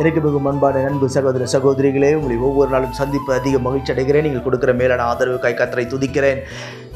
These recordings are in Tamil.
எனக்கு மிகவும் அன்பான நண்பு சகோதர சகோதரிகளே உங்களை ஒவ்வொரு நாளும் சந்திப்பு அதிக மகிழ்ச்சி அடைகிறேன். நீங்கள் கொடுக்குற மேலான ஆதரவு கை கத்தரை துதிக்கிறேன்.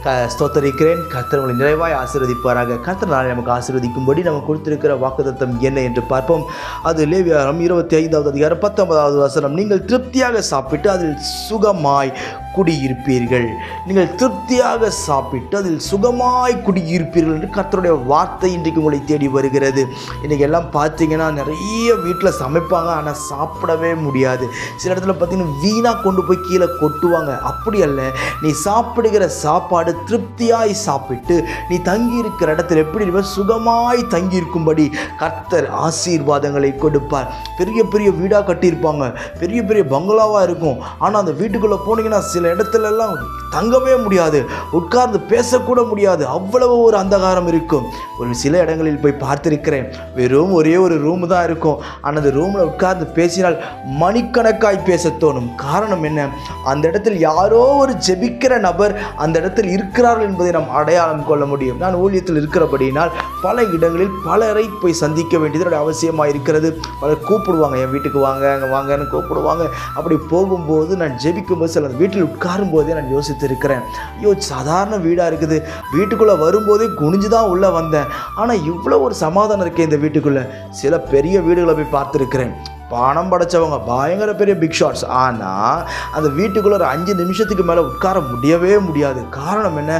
க ஸ்தோத்தரிக்கிறேன். கர்த்தர் உங்களை நிறைவாய் ஆசீர்வதிப்பாராக. கர்த்தர் நாளை நமக்கு ஆசீர்வதிக்கும்படி நம்ம கொடுத்திருக்கிற வாக்குத்தத்தம் என்ன என்று பார்ப்போம். அது லேவியாரம் இருபத்தி ஐந்தாவது அதிகாரம் பத்தொன்பதாவது வசனம். நீங்கள் திருப்தியாக சாப்பிட்டு அதில் சுகமாய் குடியிருப்பீர்கள். நீங்கள் திருப்தியாக சாப்பிட்டு அதில் சுகமாய் குடியிருப்பீர்கள் என்று கர்த்தருடைய வார்த்தை இன்றைக்கு உங்களை தேடி வருகிறது. இன்றைக்கி எல்லாம் பார்த்தீங்கன்னா நிறைய வீட்டில் சமைப்பாங்க ஆனால் சாப்பிடவே முடியாது. சில இடத்துல பார்த்தீங்கன்னா வீணாக கொண்டு போய் கீழே கொட்டுவாங்க. அப்படி அல்ல நீ சாப்பிடுகிற சாப்பாடு திருப்தியாய் சாப்பிட்டு நீ தங்கி இருக்கிற இடத்துல எப்படி சுகமாய் தங்கி இருக்கும்படி கர்த்தர் ஆசீர்வாதங்களை கொடுப்பார். பெரிய பெரிய வீடாக கட்டியிருப்பாங்க. பெரிய பெரிய பங்களாவாக இருக்கும். ஆனால் அந்த வீட்டுக்குள்ளே போனீங்கன்னா சில இடத்துலலாம் எல்லாம் தங்கவே முடியாது உட்கார்ந்து பேசக்கூட முடியாது. அவ்வளவு ஒரு அந்தகாரம் இருக்கும். ஒரு சில இடங்களில் போய் பார்த்துருக்கிறேன். வெறும் ஒரே ஒரு ரூம் தான் இருக்கும். ஆனால் அந்த ரூமில் உட்கார்ந்து பேசினால் மணிக்கணக்காய் பேச தோணும். காரணம் என்ன? அந்த இடத்தில் யாரோ ஒரு ஜெபிக்கிற நபர் அந்த இடத்தில் இருக்கிறார்கள் என்பதை நாம் அடையாளம் கொள்ள முடியும். நான் ஊழியத்தில் இருக்கிறபடியினால் பல இடங்களில் பலரை போய் சந்திக்க வேண்டியது அவசியமாக இருக்கிறது. பலர் கூப்பிடுவாங்க என் வீட்டுக்கு வாங்க அங்கே வாங்கன்னு கூப்பிடுவாங்க. அப்படி போகும்போது நான் ஜெபிக்கும்போது சில வீட்டில் உட்காரும் போதே நான் யோசித்து இருக்கிறேன் ஐயோ சாதாரண வீடாக இருக்குது. வீட்டுக்குள்ளே வரும்போதே குனிஞ்சு தான் உள்ளே வந்தேன். ஆனால் இவ்வளோ ஒரு சமாதானம் இருக்கே இந்த வீட்டுக்குள்ளே. சில பெரிய வீடுகளை போய் பார்த்துருக்கிறேன். பணம் படைச்சவங்க பயங்கர பெரிய பிக் ஷாட்ஸ் ஆனால் அந்த வீட்டுக்குள்ளே ஒரு அஞ்சு நிமிஷத்துக்கு மேலே உட்கார முடியவே முடியாது. காரணம் என்ன?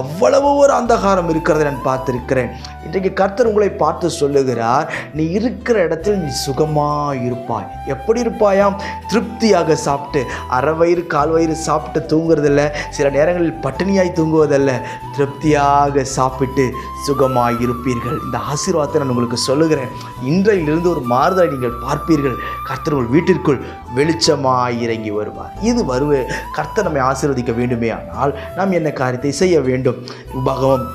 அவ்வளவு ஒரு அந்தகாரம் இருக்கிறத நான் பார்த்துருக்கிறேன். இன்றைக்கு கர்த்தர் உங்களை பார்த்து சொல்லுகிறார் நீ இருக்கிற இடத்தில் நீ சுகமாக இருப்பாய். எப்படி இருப்பாயாம் திருப்தியாக சாப்பிட்டு அரை வயிறு கால் வயிறு சாப்பிட்டு தூங்குறதில்ல. சில நேரங்களில் பட்டினியாய் தூங்குவதல்ல. திருப்தியாக சாப்பிட்டு சுகமாக இருப்பீர்கள். இந்த ஆசீர்வாதத்தை நான் உங்களுக்கு சொல்லுகிறேன். இன்றையிலிருந்து ஒரு மாறுதலை நீங்கள் பார்ப்பீர்கள். கர்த்தர் உங்கள் வீட்டிற்குள் வெளிச்சமாய் இறங்கி வருவார். இது வருவே கர்த்தர் நம்மை ஆசீர்வதிக்க வேண்டுமே ஆனால் நாம் என்ன காரியத்தை செய்ய வேண்டும்? பகவம்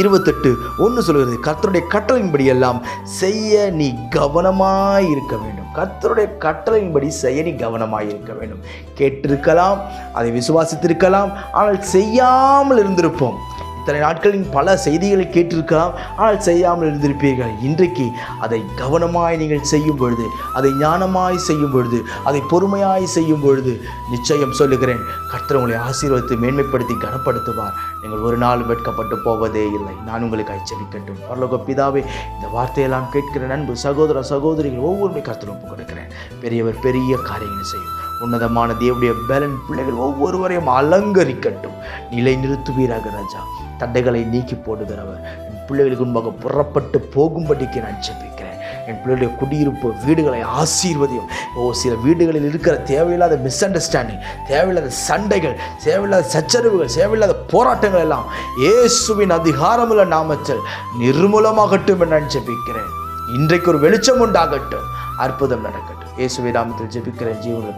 இருபத்தெட்டு ஒன்று சொல்கிறது கர்த்தருடைய கட்டளையின்படி எல்லாம் செய்ய நீ கவனமாக இருக்க வேண்டும். கர்த்தருடைய கட்டளையின்படி செய்ய நீ கவனமாக இருக்க வேண்டும். கேட்டிருக்கலாம் அதை விசுவாசித்திருக்கலாம் ஆனால் செய்யாமல் இருந்திருப்போம். இத்தனை நாட்களின் பல செய்திகளை கேட்டிருக்கலாம் ஆனால் செய்யாமல் இருந்திருப்பீர்கள். இன்றைக்கு அதை கவனமாய் நீங்கள் செய்யும் பொழுது அதை ஞானமாய் செய்யும் பொழுது அதை பொறுமையாய் செய்யும் பொழுது நிச்சயம் சொல்லுகிறேன் கர்த்தர் உங்களை ஆசீர்வதித்து மேன்மைப்படுத்தி கனப்படுத்துவார். நீங்கள் ஒரு நாள் வெட்கப்பட்டு போவதே இல்லை. நான் உங்களுக்கு அச்சரிக்கட்டும் பரலோக பிதாவே இந்த வார்த்தையெல்லாம் கேட்கிற நண்பு சகோதர சகோதரிகள் ஒவ்வொருமே கருத்தில் ஒப்பு கொடுக்கிறேன். பெரியவர் பெரிய காரியங்கள் செய்யும். உன்னதமான தேவடைய பலன் பிள்ளைகள் ஒவ்வொருவரையும் அலங்கரிக்கட்டும். நிலை நிறுத்துவீராக ராஜா. தடைகளை நீக்கி போடுகிறவர். என் பிள்ளைகளுக்கு முன்பாக புறப்பட்டு போகும்படிக்கு நான் ஜெபிக்கிறேன். என் பிள்ளைகளுடைய குடியிருப்பு வீடுகளை ஆசீர்வதியும். ஓ சில வீடுகளில் இருக்கிற தேவையில்லாத மிஸ் அண்டர்ஸ்டாண்டிங் தேவையில்லாத சண்டைகள் தேவையில்லாத சச்சரவுகள் தேவையில்லாத போராட்டங்கள் எல்லாம் இயேசுவின் அதிகாரமுள்ள நாமச்சல் நிர்மூலமாகட்டும் என்று நான் ஜெபிக்கிறேன். இன்றைக்கு ஒரு வெளிச்சம் உண்டாகட்டும். அற்புதம் நடக்கட்டும். இயேசுவை நாமத்தில் ஜெபிக்கிறேன். ஜீவன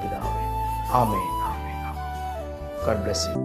ஆமே ஆமே ஆமே காட் பிளஸ் யூ